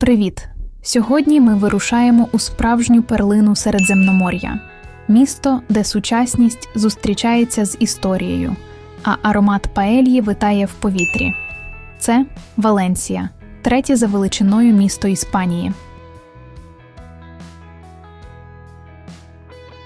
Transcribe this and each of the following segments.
Привіт! Сьогодні ми вирушаємо у справжню перлину Середземномор'я місто, де сучасність зустрічається з історією, а аромат паельї витає в повітрі. Це Валенсія, третє за величиною місто Іспанії.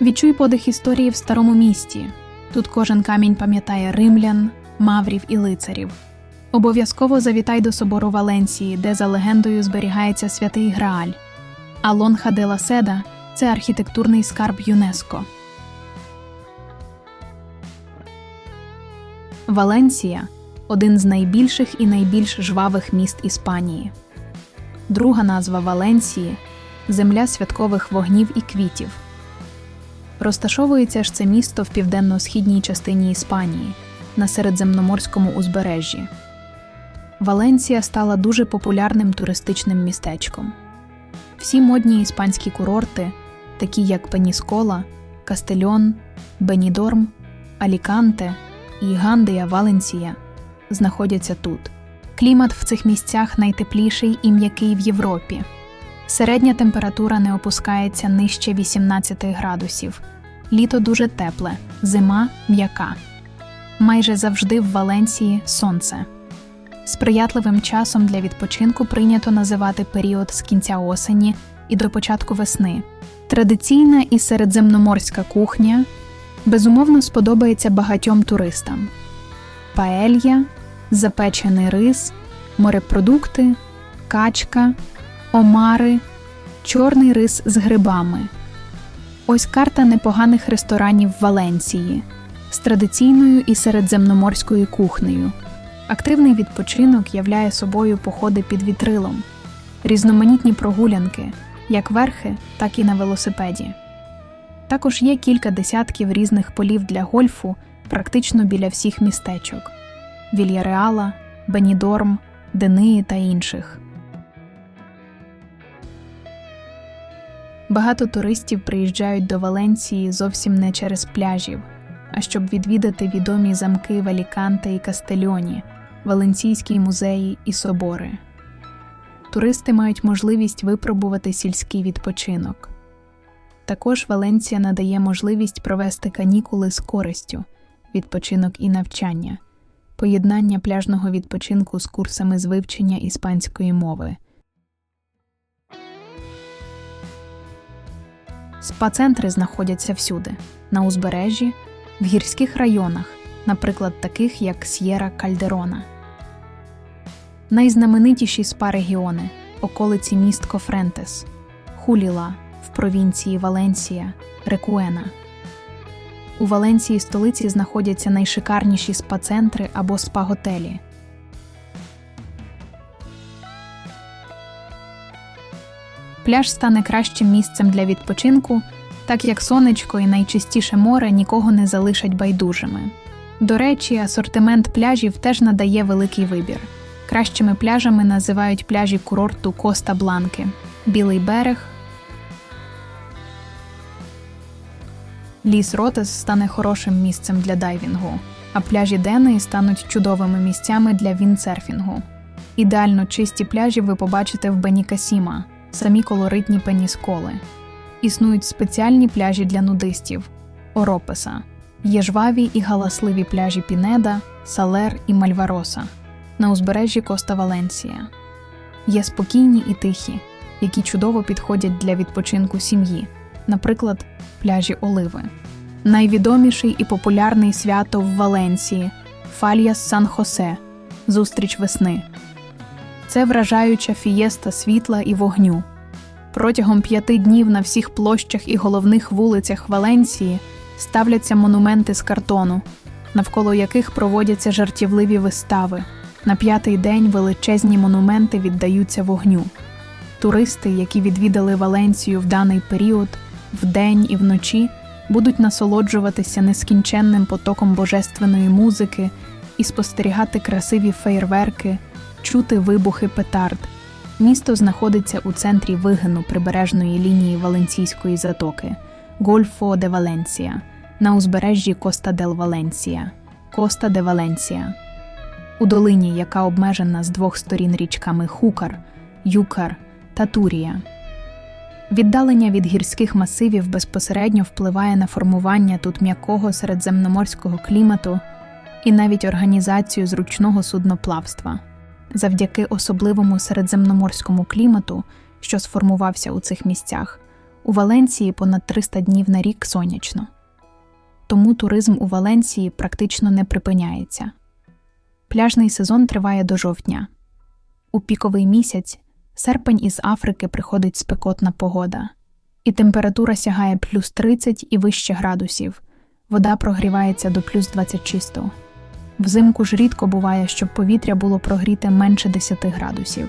Відчуй подих історії в старому місті. Тут кожен камінь пам'ятає римлян, маврів і лицарів. Обов'язково завітай до собору Валенсії, де за легендою зберігається святий Грааль. А Лонха де ла Седа це архітектурний скарб ЮНЕСКО. Валенсія один з найбільших і найбільш жвавих міст Іспанії. Друга назва Валенсії земля святкових вогнів і квітів. Розташовується ж це місто в південно-східній частині Іспанії на середземноморському узбережжі. Валенсія стала дуже популярним туристичним містечком. Всі модні іспанські курорти, такі як Пеніскола, Кастельон, Бенідорм, Аліканте і Гандія Валенсія, знаходяться тут. Клімат в цих місцях найтепліший і м'який в Європі. Середня температура не опускається нижче 18 градусів. Літо дуже тепле, зима м'яка. Майже завжди в Валенсії сонце. Сприятливим часом для відпочинку прийнято називати період з кінця осені і до початку весни. Традиційна і середземноморська кухня безумовно сподобається багатьом туристам: паелья, запечений рис, морепродукти, качка, омари, чорний рис з грибами. Ось карта непоганих ресторанів в Валенції з традиційною і середземноморською кухнею. Активний відпочинок являє собою походи під вітрилом, різноманітні прогулянки, як верхи, так і на велосипеді. Також є кілька десятків різних полів для гольфу практично біля всіх містечок Вільяреала, Бенідорм, Дении та інших. Багато туристів приїжджають до Валенції зовсім не через пляжів, а щоб відвідати відомі замки в Аліканте і Кастельоні, Валенційські музеї і собори. Туристи мають можливість випробувати сільський відпочинок. Також Валенція надає можливість провести канікули з користю, відпочинок і навчання, поєднання пляжного відпочинку з курсами з вивчення іспанської мови. Спа-центри знаходяться всюди на узбережжі, в гірських районах, наприклад, таких як С'єра Кальдерона. Найзнаменитіші спа-регіони – околиці міст Кофрентес, Хуліла в провінції Валенсія, Рекуена. У Валенції столиці знаходяться найшикарніші спа-центри або спа-готелі. Пляж стане кращим місцем для відпочинку, так як сонечко і найчистіше море нікого не залишать байдужими. До речі, асортимент пляжів теж надає великий вибір. Кращими пляжами називають пляжі курорту Коста Бланки, Білий берег. Ліс Ротес стане хорошим місцем для дайвінгу, а пляжі Деної стануть чудовими місцями для віндсерфінгу. Ідеально чисті пляжі ви побачите в Бенікасіма, самі колоритні пенісколи. Існують спеціальні пляжі для нудистів Оропеса, є жваві і галасливі пляжі Пінеда, Салер і Мальвароса на узбережжі Коста Валенсія. Є спокійні і тихі, які чудово підходять для відпочинку сім'ї, наприклад, пляжі Оливи. Найвідоміший і популярний свято в Валенсії Фальяс Сан Хосе зустріч весни. Це вражаюча фієста світла і вогню. Протягом п'яти днів на всіх площах і головних вулицях Валенсії ставляться монументи з картону, навколо яких проводяться жартівливі вистави. На п'ятий день величезні монументи віддаються вогню. Туристи, які відвідали Валенсію в даний період, вдень і вночі, будуть насолоджуватися нескінченним потоком божественної музики і спостерігати красиві фейерверки, чути вибухи петард. Місто знаходиться у центрі вигину прибережної лінії Валенційської затоки Гольфо де Валенсія на узбережжі Коста дел Валенсія, Коста де Валенсія. У долині, яка обмежена з двох сторін річками Хукар, Юкар та Турія. Віддалення від гірських масивів безпосередньо впливає на формування тут м'якого середземноморського клімату і навіть організацію зручного судноплавства. Завдяки особливому середземноморському клімату, що сформувався у цих місцях, у Валенції понад 300 днів на рік сонячно. Тому туризм у Валенції практично не припиняється. Пляжний сезон триває до жовтня. У піковий місяць серпень із Африки приходить спекотна погода, і температура сягає плюс 30 і вище градусів, вода прогрівається до плюс 26. Взимку ж рідко буває, щоб повітря було прогріте менше 10 градусів.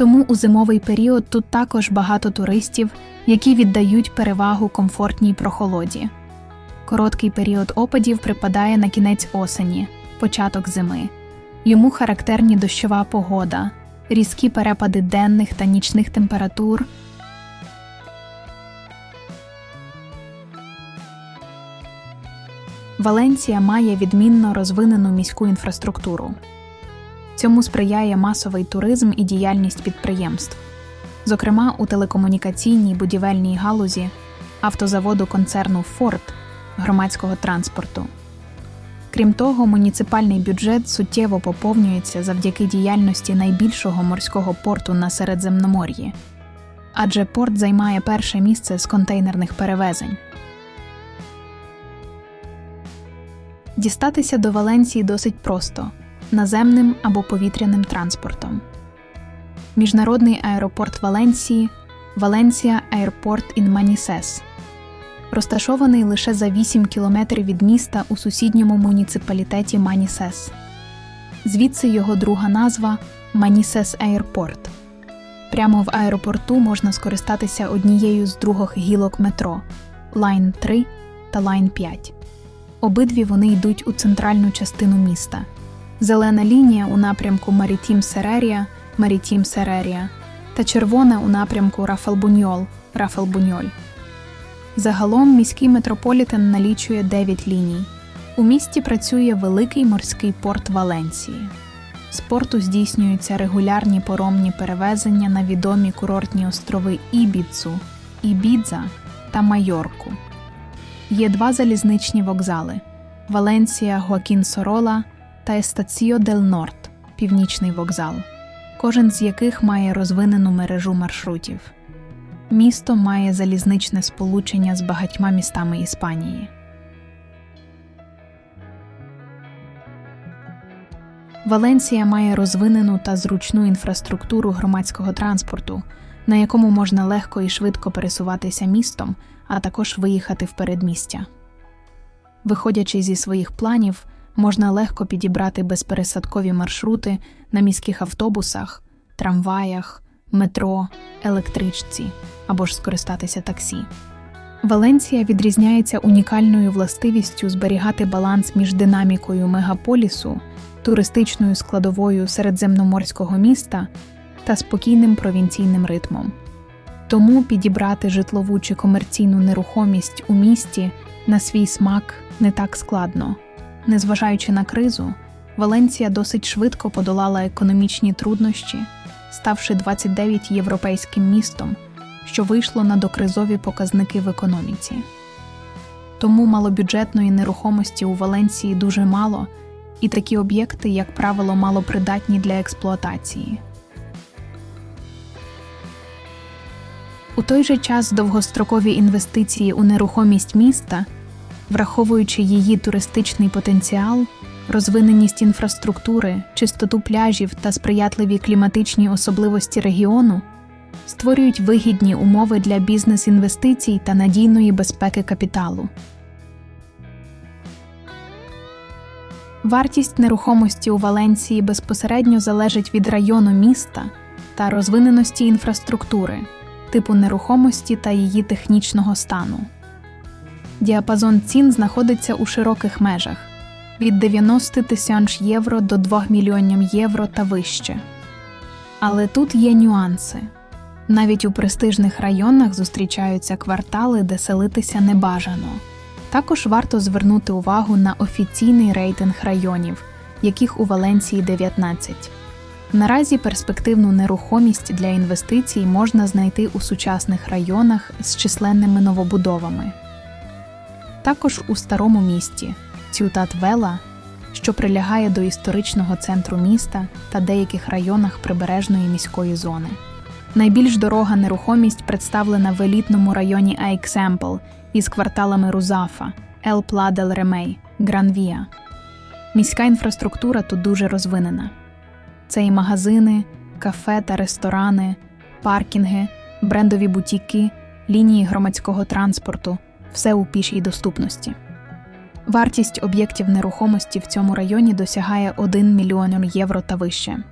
Тому у зимовий період тут також багато туристів, які віддають перевагу комфортній прохолоді. Короткий період опадів припадає на кінець осені, початок зими. Йому характерні дощова погода, різкі перепади денних та нічних температур. Валенція має відмінно розвинену міську інфраструктуру. Цьому сприяє масовий туризм і діяльність підприємств, зокрема у телекомунікаційній будівельній галузі, автозаводу концерну Форд, громадського транспорту. Крім того, муніципальний бюджет суттєво поповнюється завдяки діяльності найбільшого морського порту на Середземномор'ї, адже порт займає перше місце з контейнерних перевезень. Дістатися до Валенції досить просто наземним або повітряним транспортом. Міжнародний аеропорт Валенції Валенція Аерпорт ін Манісес розташований лише за 8 кілометрів від міста у сусідньому муніципалітеті Манісес. Звідси його друга назва Манісес Аерпорт. Прямо в аеропорту можна скористатися однією з других гілок метро Лайн 3 та Лайн 5. Обидві вони йдуть у центральну частину міста. Зелена лінія у напрямку Марітім Серерія Марітім Серерія та червона у напрямку Рафалбуньол Рафалбуньоль. Загалом міський метрополітен налічує 9 ліній. У місті працює великий морський порт Валенції. З порту здійснюються регулярні поромні перевезення на відомі курортні острови Ібіцу, Ібідза та Майорку. Є два залізничні вокзали Валенсія Гоакін Сорола та Естаціо Дель Норд Північний вокзал, кожен з яких має розвинену мережу маршрутів. Місто має залізничне сполучення з багатьма містами Іспанії. Валенсія має розвинену та зручну інфраструктуру громадського транспорту, на якому можна легко і швидко пересуватися містом, а також виїхати в передмістя. Виходячи зі своїх планів, можна легко підібрати безпересадкові маршрути на міських автобусах, трамваях, метро, електричці або ж скористатися таксі. Валенція відрізняється унікальною властивістю зберігати баланс між динамікою мегаполісу, туристичною складовою середземноморського міста та спокійним провінційним ритмом. Тому підібрати житлову чи комерційну нерухомість у місті на свій смак не так складно. Незважаючи на кризу, Валенція досить швидко подолала економічні труднощі, ставши 29 європейським містом, що вийшло на докризові показники в економіці. Тому малобюджетної нерухомості у Валенції дуже мало, і такі об'єкти, як правило, малопридатні для експлуатації. У той же час довгострокові інвестиції у нерухомість міста, враховуючи її туристичний потенціал, розвиненість інфраструктури, чистоту пляжів та сприятливі кліматичні особливості регіону, створюють вигідні умови для бізнес-інвестицій та надійної безпеки капіталу. Вартість нерухомості у Валенції безпосередньо залежить від району міста та розвиненості інфраструктури, типу нерухомості та її технічного стану. Діапазон цін знаходиться у широких межах від 90 тисяч євро до 2 мільйонів євро та вище. Але тут є нюанси. Навіть у престижних районах зустрічаються квартали, де селитися не бажано. Також варто звернути увагу на офіційний рейтинг районів, яких у Валенції 19. Наразі перспективну нерухомість для інвестицій можна знайти у сучасних районах з численними новобудовами. Також у старому місті Цютат Вела, що прилягає до історичного центру міста та деяких районах прибережної міської зони. Найбільш дорога нерухомість представлена в елітному районі Айксемпл із кварталами Рузафа, Ел Пла дель Ремей, Гранвія. Міська інфраструктура тут дуже розвинена. Це і магазини, кафе та ресторани, паркінги, брендові бутіки, лінії громадського транспорту все у пішій доступності. Вартість об'єктів нерухомості в цьому районі досягає 1 мільйон євро та вище.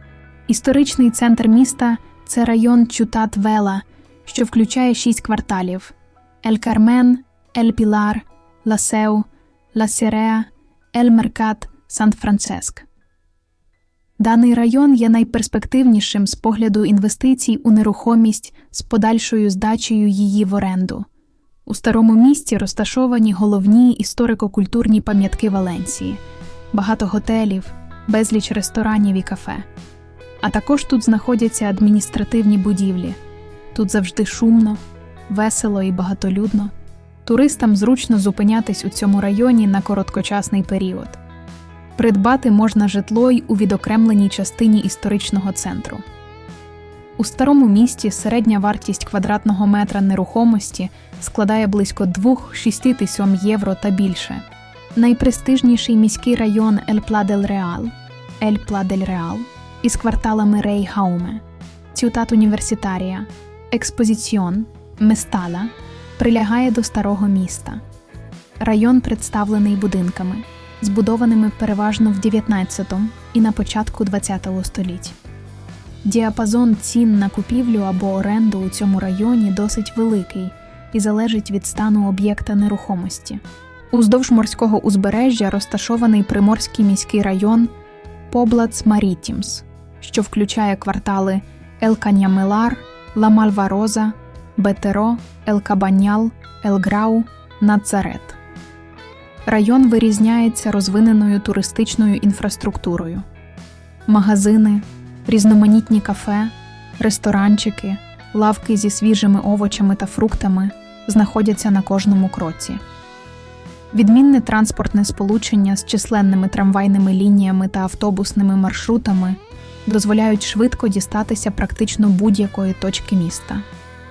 Історичний центр міста це район Чутат Вела, що включає шість кварталів: Ель Кармен, Ель Пілар, Ласеу, Ла Сіреа, Ель Меркат, Сан-Франциск. Даний район є найперспективнішим з погляду інвестицій у нерухомість з подальшою здачею її в оренду. У старому місті розташовані головні історико-культурні пам'ятки Валенції, багато готелів, безліч ресторанів і кафе. А також тут знаходяться адміністративні будівлі. Тут завжди шумно, весело і багатолюдно. Туристам зручно зупинятись у цьому районі на короткочасний період. Придбати можна житло й у відокремленій частині історичного центру. У старому місті середня вартість квадратного метра нерухомості складає близько 2-6 тисяч євро та більше. Найпрестижніший міський район Ель Пладель Реал Ель Пладель Реал із кварталами Рей Гауме, Цютат Університарія, Експозиціон, Местала прилягає до старого міста. Район представлений будинками, збудованими переважно в 19 і на початку 20 століть. Діапазон цін на купівлю або оренду у цьому районі досить великий і залежить від стану об'єкта нерухомості. Уздовж морського узбережжя розташований приморський міський район Поблац Марітімс, що включає квартали Ел Канямелар, Ла Мальвароза, Бетеро, Ел Кабанял, Ел Нацарет. Район вирізняється розвиненою туристичною інфраструктурою. Магазини, різноманітні кафе, ресторанчики, лавки зі свіжими овочами та фруктами знаходяться на кожному кроці. Відмінне транспортне сполучення з численними трамвайними лініями та автобусними маршрутами дозволяють швидко дістатися практично будь-якої точки міста.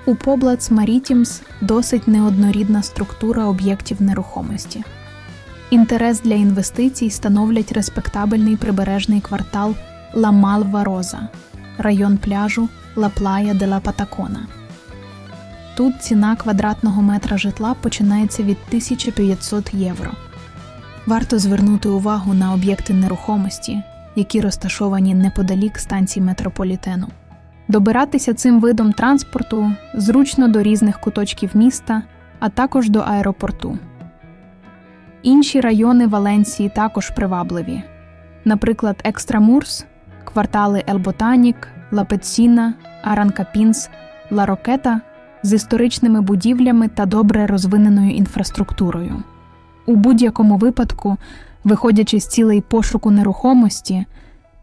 У Поблац Марітімс досить неоднорідна структура об'єктів нерухомості. Інтерес для інвестицій становлять респектабельний прибережний квартал Ла Малва Роза, район пляжу Ла Плая де ла Патакона. Тут ціна квадратного метра житла починається від 1500 євро. Варто звернути увагу на об'єкти нерухомості, які розташовані неподалік станцій метрополітену. Добиратися цим видом транспорту зручно до різних куточків міста, а також до аеропорту. Інші райони Валенції також привабливі, наприклад, Екстрамурс, квартали Елботанік, Лапеціна, Аранкапінс, Ла Рокета з історичними будівлями та добре розвиненою інфраструктурою. У будь-якому випадку, виходячи з цілей пошуку нерухомості,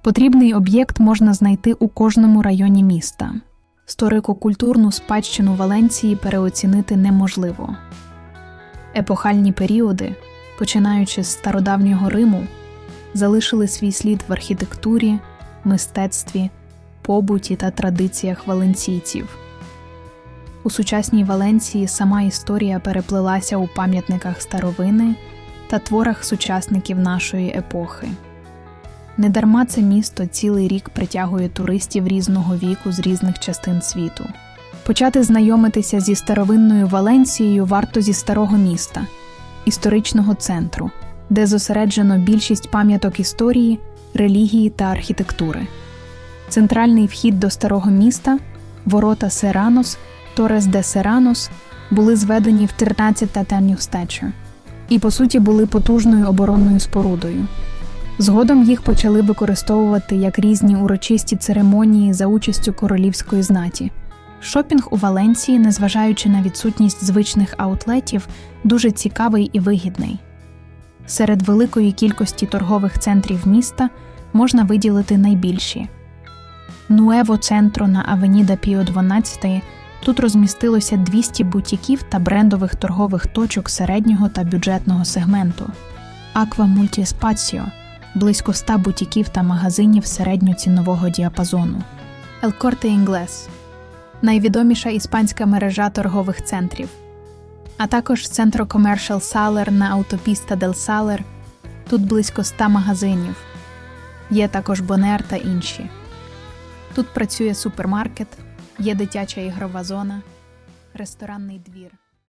потрібний об'єкт можна знайти у кожному районі міста. Сторико-культурну спадщину Валенції переоцінити неможливо. Епохальні періоди, починаючи з стародавнього Риму, залишили свій слід в архітектурі, мистецтві, побуті та традиціях валенційців. У сучасній Валенції сама історія переплилася у пам'ятниках старовини та творах сучасників нашої епохи. Недарма це місто цілий рік притягує туристів різного віку з різних частин світу. Почати знайомитися зі старовинною Валенцією варто зі старого міста, історичного центру, де зосереджено більшість пам'яток історії, релігії та архітектури. Центральний вхід до старого міста, ворота Серанос, Торес де Серанос були зведені в 13 титанів стечу і, по суті, були потужною оборонною спорудою. Згодом їх почали використовувати як різні урочисті церемонії за участю королівської знаті. Шопінг у Валенції, незважаючи на відсутність звичних аутлетів, дуже цікавий і вигідний. Серед великої кількості торгових центрів міста можна виділити найбільші: Нуево Центро на Авеніда Піо 12 тут розмістилося 200 бутіків та брендових торгових точок середнього та бюджетного сегменту. Аква Мультіспаціо близько 100 бутіків та магазинів середньоцінового діапазону. Corte Inglés – найвідоміша іспанська мережа торгових центрів, а також центру Commercial Saler на Автопіста del Saler. Тут близько ста магазинів. Є також Бонер та інші. Тут працює супермаркет, є дитяча ігрова зона, ресторанний двір.